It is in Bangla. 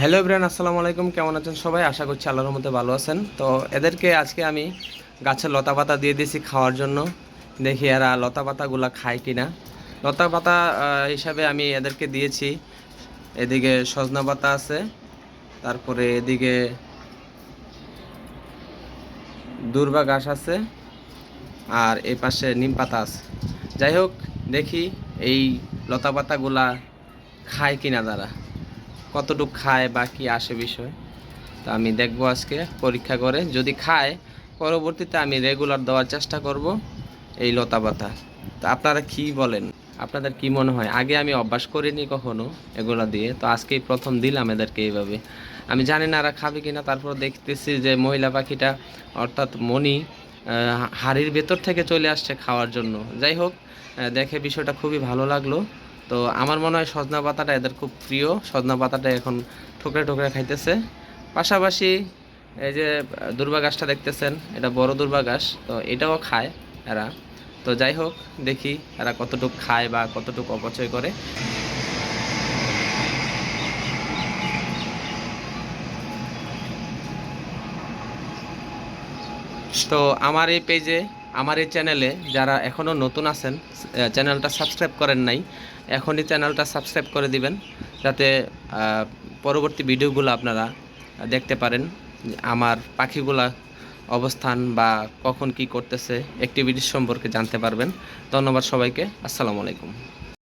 হ্যালো ব্রেন আসসালামু আলাইকুম। কেমন আছেন সবাই? আশা করছি আল্লাহর মধ্যে ভালো আছেন। তো এদেরকে আজকে আমি গাছের লতা পাতা দিয়ে দিয়েছি খাওয়ার জন্য। দেখি এরা লতা পাতাগুলো খায় কি না লতা পাতা হিসাবে আমি এদেরকে দিয়েছি। এদিকে সজনা পাতা আছে। তারপরে এদিকে দুর্বা ঘাস আছে। আর এই পাশে নিম পাতা আছে। যাই হোক, দেখি এই লতা পাতাগুলা খায় কিনা তারা। কতটুকু খায় বা কি আসে বিষয় তা আমি দেখব আজকে পরীক্ষা করে। যদি খায় পরবর্তীতে আমি রেগুলার দেওয়ার চেষ্টা করব এই লতা পাতা। তা আপনারা কি বলেন? আপনাদের কি মনে হয়? আগে আমি অভ্যাস করিনি কখনো এগুলা দিয়ে তো আজকেই প্রথম দিলাম এদেরকে এইভাবে। আমি জানি না এরা খাবে কিনা তারপর দেখতেছি যে মহিলা পাখিটা অর্থাৎ আহ, হাড়ির ভেতর থেকে চলে আসছে খাওয়ার জন্য। যাই হোক দেখে বিষয়টা খুবই ভালো লাগল। তো আমার মনে হয় সজনা পাতাটা এদের খুব প্রিয়। সজনা পাতাটা এখন ঠোকরে ঠোকরে খাইতেছে। পাশাপাশি এই যে দুর্বা গাছটা দেখতেছেন, এটা বড় দুর্বা গাছ, তো এটাও খায় এরা। তো যাই হোক, দেখি এরা কতটুকু খায় বা কতটুকু অপচয় করে। তো আমার এই পেজে আমার এই চ্যানেলে যারা এখনও নতুন আছেন চ্যানেলটা সাবস্ক্রাইব করেন নাই, এখনই চ্যানেলটা সাবস্ক্রাইব করে দিবেন, যাতে পরবর্তী ভিডিওগুলো আপনারা দেখতে পারেন আমার পাখিগুলা অবস্থান বা কখন কি করতেছে অ্যাক্টিভিটিস সম্পর্কে জানতে পারবেন। ধন্যবাদ সবাইকে, আসসালামু আলাইকুম।